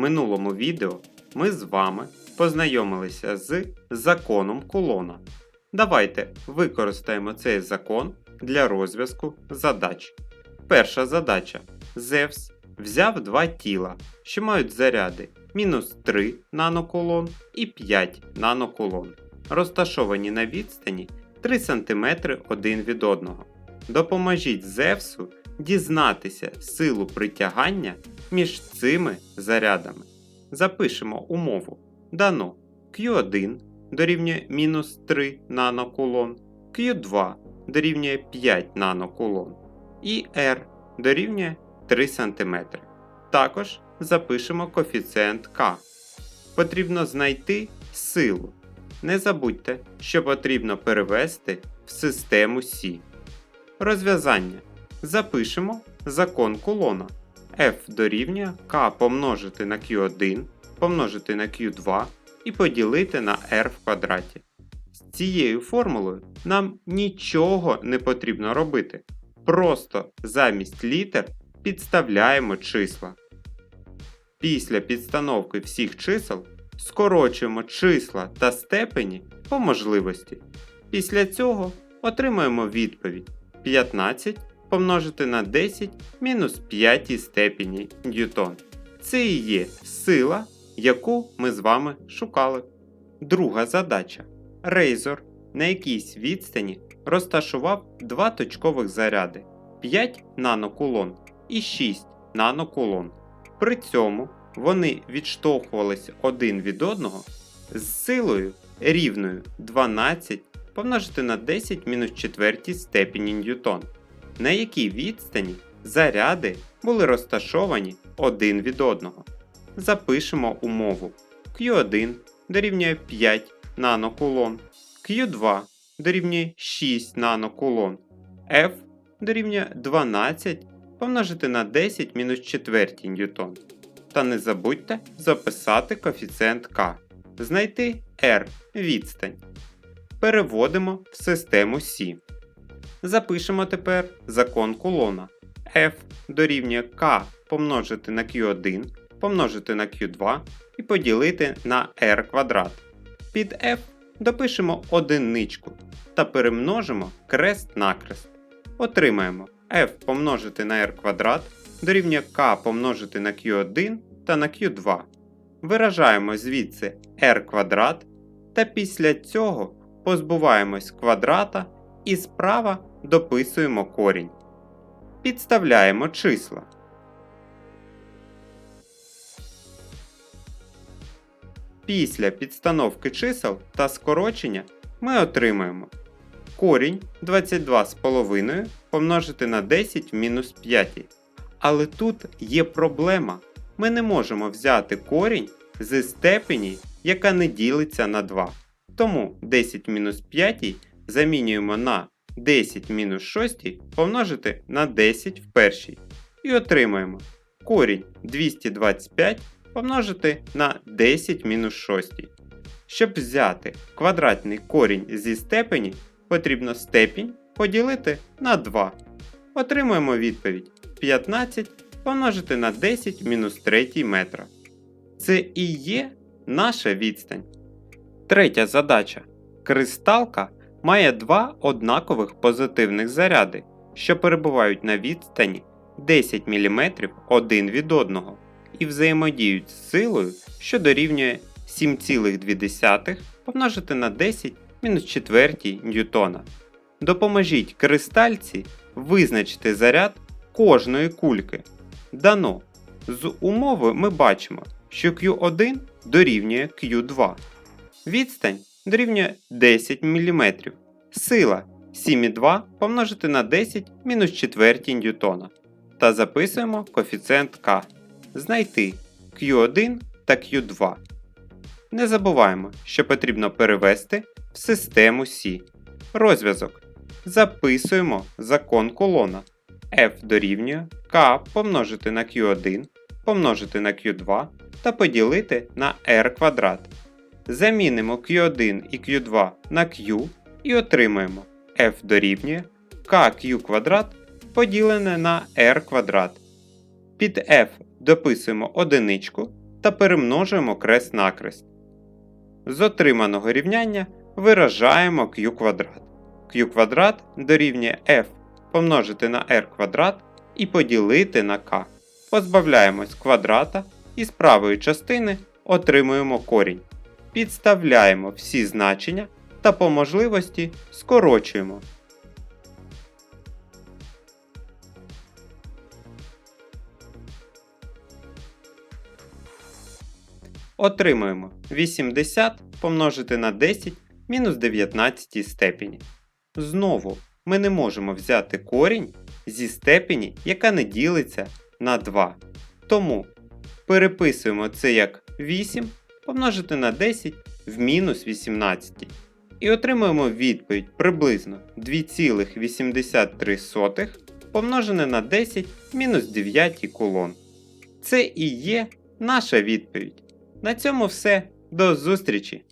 минулому відео ми з вами познайомилися з законом колона. Давайте використаємо цей закон для розв'язку задач. Перша задача. Зевс взяв два тіла, що мають заряди мінус 3 наноколон і 5 наноколон, розташовані на відстані 3 см один від одного. Допоможіть Зевсу дізнатися силу притягання між цими зарядами. Запишемо умову. Дано Q1 дорівнює мінус 3 нанокулон, Q2 дорівнює 5 нанокулон і R дорівнює 3 см. Також запишемо коефіцієнт К. Потрібно знайти силу. Не забудьте, що потрібно перевести в систему Сі. Розв'язання. Запишемо закон колона. F дорівнює K помножити на Q1 помножити на Q2 і поділити на R в квадраті. З цією формулою нам нічого не потрібно робити. Просто замість літер підставляємо числа. Після підстановки всіх чисел скорочуємо числа та степені по можливості. Після цього отримаємо відповідь 15 помножити на 10 мінус 5 степені ньютон. Це і є сила, яку ми з вами шукали. Друга задача. Рейзор на якійсь відстані розташував два точкових заряди 5 нанокулон і 6 нанокулон. При цьому вони відштовхувалися один від одного з силою рівною 12 помножити на 10 мінус 4 степені ньютон, на якій відстані заряди були розташовані один від одного. Запишемо умову Q1 дорівнює 5 нанокулон, Q2 дорівнює 6 нанокулон, F дорівнює 12 помножити на 10 мінус 4 ньютон. Та не забудьте записати коефіцієнт К. Знайти R відстань. Переводимо в систему Сі. Запишемо тепер закон кулона. F дорівнює K помножити на Q1 помножити на Q2 і поділити на R квадрат. Під F допишемо одиничку та перемножимо крест накрест. Отримаємо f помножити на r квадрат дорівнює k помножити на q1 та на q2. Виражаємо звідси r квадрат та після цього позбуваємось квадрата і справа дописуємо корінь. Підставляємо числа. Після підстановки чисел та скорочення ми отримаємо корінь 22,5 помножити на 10 в мінус 5. Але тут є проблема. Ми не можемо взяти корінь зі степені, яка не ділиться на 2. Тому 10 в мінус 5 замінюємо на 10 мінус 6 помножити на 10 в першій. І отримаємо корінь 225 помножити на 10 мінус 6. Щоб взяти квадратний корінь зі степені, потрібно степінь поділити на 2. Отримуємо відповідь 15 помножити на 10 мінус 3 метра. Це і є наша відстань. Третя задача. Кристалка має два однакових позитивних заряди, що перебувають на відстані 10 мм один від одного і взаємодіють з силою, що дорівнює 7,2 помножити на 10 мінус 4 ньютона. Допоможіть кристальці визначити заряд кожної кульки. Дано. З умови ми бачимо, що Q1 дорівнює Q2. Відстань дорівнює 10 мм. Сила 7,2 помножити на 10 мінус 4 ньютона. Та записуємо коефіцієнт К. Знайти Q1 та Q2. Не забуваємо, що потрібно перевести в систему Сі. Розв'язок. Записуємо закон колона. F дорівнює K помножити на Q1 помножити на Q2 та поділити на R квадрат. Замінимо Q1 і Q2 на Q і отримаємо F дорівнює KQ квадрат поділене на R квадрат. Під F дописуємо одиничку та перемножуємо крест накрест. З отриманого рівняння виражаємо q квадрат. q квадрат дорівнює f помножити на r квадрат і поділити на k. Позбавляємось квадрата і з правої частини отримуємо корінь. Підставляємо всі значення та по можливості скорочуємо. Отримуємо 80 помножити на 10 мінус 19 степені. Знову ми не можемо взяти корінь зі степені, яка не ділиться на 2. Тому переписуємо це як 8 помножити на 10 в мінус 18. І отримуємо відповідь приблизно 2,83 помножене на 10 мінус 9 кулон. Це і є наша відповідь. На цьому все. До зустрічі!